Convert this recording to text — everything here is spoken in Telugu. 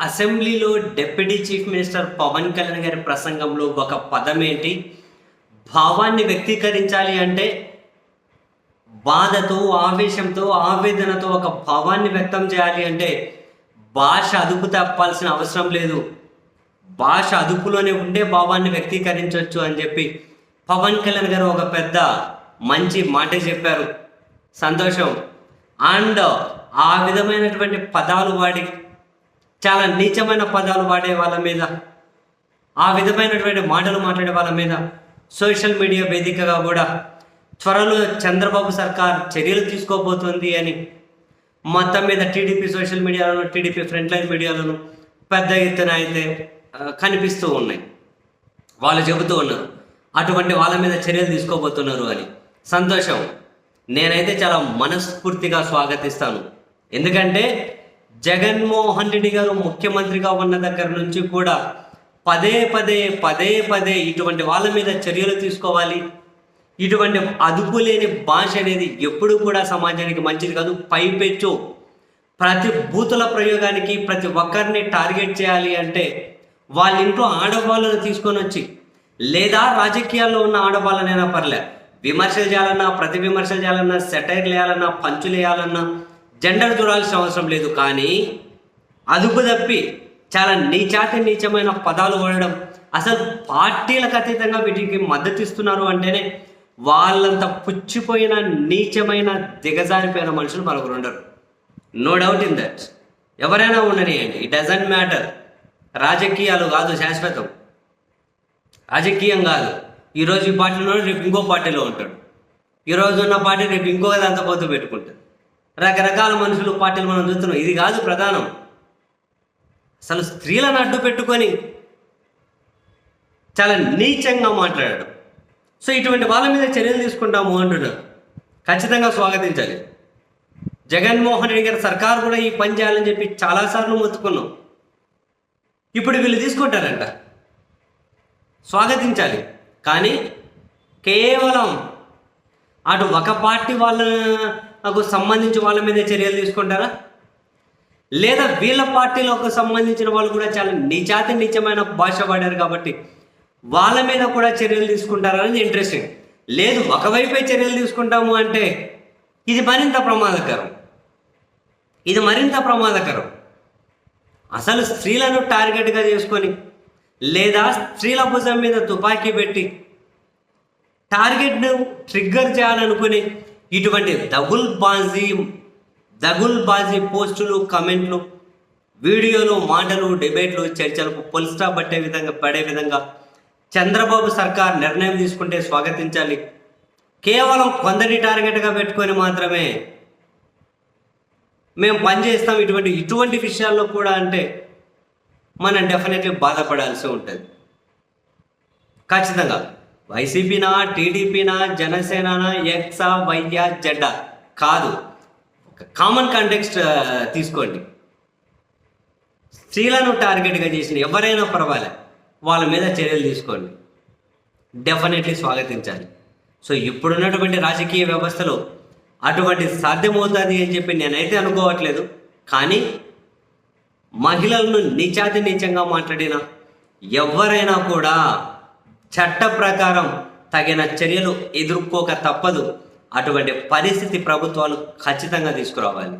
అసెంబ్లీలో deputy chief minister Pawan Kalyan గారి ప్రసంగంలో ఒక పదం ఏంటి భావాన్ని వ్యక్తీకరించాలి అంటే బాధతో ఆవేశంతో ఆవేదనతో ఒక భావాన్ని వ్యక్తం చేయాలి అంటే భాష అదుపు తప్పాల్సిన అవసరం లేదు. భాష అదుపులోనే ఉండే భావాన్ని వ్యక్తీకరించవచ్చు అని చెప్పి పవన్ కళ్యాణ్ గారు ఒక పెద్ద మంచి మాట చెప్పారు. సంతోషం. అండ్ ఆ విధమైనటువంటి పదాలు వాడి చాలా నీచమైన పదాలు వాడే వాళ్ళ మీద ఆ విధమైనటువంటి మాటలు మాట్లాడే వాళ్ళ మీద సోషల్ మీడియా వేదికగా కూడా త్వరలో చంద్రబాబు సర్కార్ చర్యలు తీసుకోబోతుంది అని మొత్తం మీద టీడీపీ సోషల్ మీడియాలోను టీడీపీ ఫ్రంట్ లైన్ మీడియాలోను పెద్ద ఎత్తున అయితే కనిపిస్తూ ఉన్నాయి. వాళ్ళు చెబుతూ ఉన్నారు అటువంటి వాళ్ళ మీద చర్యలు తీసుకోబోతున్నారు అని. సంతోషం. నేనైతే చాలా మనస్ఫూర్తిగా స్వాగతిస్తాను. ఎందుకంటే జగన్మోహన్ రెడ్డి గారు ముఖ్యమంత్రిగా ఉన్న దగ్గర నుంచి కూడా పదే పదే పదే పదే ఇటువంటి వాళ్ళ మీద చర్యలు తీసుకోవాలి. ఇటువంటి అదుపు లేని భాష అనేది ఎప్పుడు కూడా సమాజానికి మంచిది కాదు. పైపెచ్చు. ప్రతి బూతుల ప్రయోగానికి ప్రతి ఒక్కరిని టార్గెట్ చేయాలి అంటే వాళ్ళ ఇంట్లో ఆడవాళ్ళను తీసుకొని వచ్చి లేదా రాజకీయాల్లో ఉన్న ఆడవాళ్ళనైనా పర్లే విమర్శలు చేయాలన్నా ప్రతి విమర్శలు చేయాలన్నా సెటైర్లు వేయాలన్నా పంచులు వేయాలన్నా జెండర్ చూడాల్సిన అవసరం లేదు కానీ అదుపు తప్పి చాలా నీచాతి నీచమైన పదాలు వాడడం. అసలు పార్టీలకు అతీతంగా వీటికి మద్దతు ఇస్తున్నారు అంటేనే వాళ్ళంత పుచ్చిపోయిన నీచమైన దిగజారిపోయిన మనుషులు మనకు ఉండరు. నో డౌట్ ఇన్ దట్ ఎవరైనా ఉండనియండి. ఇట్ డజంట్ మ్యాటర్ రాజకీయాలు కాదు శాశ్వతం. రాజకీయం కాదు. ఈరోజు ఈ పార్టీలో రేపు ఇంకో పార్టీలో ఉంటాడు. ఈరోజు ఉన్న పార్టీ రేపు ఇంకో దాంతో పోతూ పెట్టుకుంటాడు. రకరకాల మనుషులు పార్టీలు మనం చూస్తున్నాం. ఇది కాదు ప్రధానం. అసలు స్త్రీలను అడ్డు పెట్టుకొని చాలా నీచంగా మాట్లాడాడు. సో ఇటువంటి వాళ్ళ మీద చర్యలు తీసుకుంటాము అంటున్నారు. ఖచ్చితంగా స్వాగతించాలి. జగన్మోహన్ రెడ్డి గారి సర్కారు కూడా ఈ పని చేయాలని చెప్పి చాలాసార్లు మొత్తుకున్నాం. ఇప్పుడు వీళ్ళు తీసుకుంటారంట. స్వాగతించాలి. కానీ కేవలం అటు ఒక పార్టీ వాళ్ళ నాకు సంబంధించి వాళ్ళ మీద చర్యలు తీసుకుంటారా? లేదా వీళ్ళ పార్టీలోకి సంబంధించిన వాళ్ళు కూడా చాలా నిజాతి నిజమైన భాష వాడారు కాబట్టి వాళ్ళ మీద కూడా చర్యలు తీసుకుంటారనేది ఇంట్రెస్టింగ్ లేదు ఒకవైపే చర్యలు తీసుకుంటాము అంటే ఇది మరింత ప్రమాదకరం. ఇది మరింత ప్రమాదకరం. అసలు స్త్రీలను టార్గెట్గా చేసుకొని లేదా స్త్రీల భుజం మీద తుపాకీ పెట్టి టార్గెట్ను ట్రిగ్గర్ చేయాలనుకుని ఇటువంటి దగుల్ బాజీ దగుల్ బాజీ పోస్టులు కమెంట్లు వీడియోలు మాటలు డిబేట్లు చర్చలకు పొలిస్టా పట్టే విధంగా పడే విధంగా చంద్రబాబు సర్కార్ నిర్ణయం తీసుకుంటే స్వాగతించాలి. కేవలం కొందరి టార్గెట్గా పెట్టుకొని మాత్రమే మేము పనిచేస్తాం ఇటువంటి ఇటువంటి విషయాల్లో కూడా అంటే మనం డెఫినెట్లీ బాధపడాల్సి ఉంటుంది. ఖచ్చితంగా. వైసీపీనా టీడీపీనా జనసేననా ఎక్సా వైయా జెడ్డా? కాదు. ఒక కామన్ కంటెక్స్ట్ తీసుకోండి. స్త్రీలను టార్గెట్గా చేసిన ఎవరైనా పర్వాలే వాళ్ళ మీద చర్యలు తీసుకోండి. డెఫినెట్లీ స్వాగతించాలి. సో ఇప్పుడున్నటువంటి రాజకీయ వ్యవస్థలో అటువంటి సాధ్యమవుతుంది అని చెప్పి నేనైతే అనుకోవట్లేదు. కానీ మహిళలను నీచాతి నీచంగా మాట్లాడిన ఎవరైనా కూడా చట్ట ప్రకారం తగిన చర్యలు ఎదుర్కోక తప్పదు. అటువంటి పరిస్థితి ప్రభుత్వాలు ఖచ్చితంగా తీసుకురావాలి.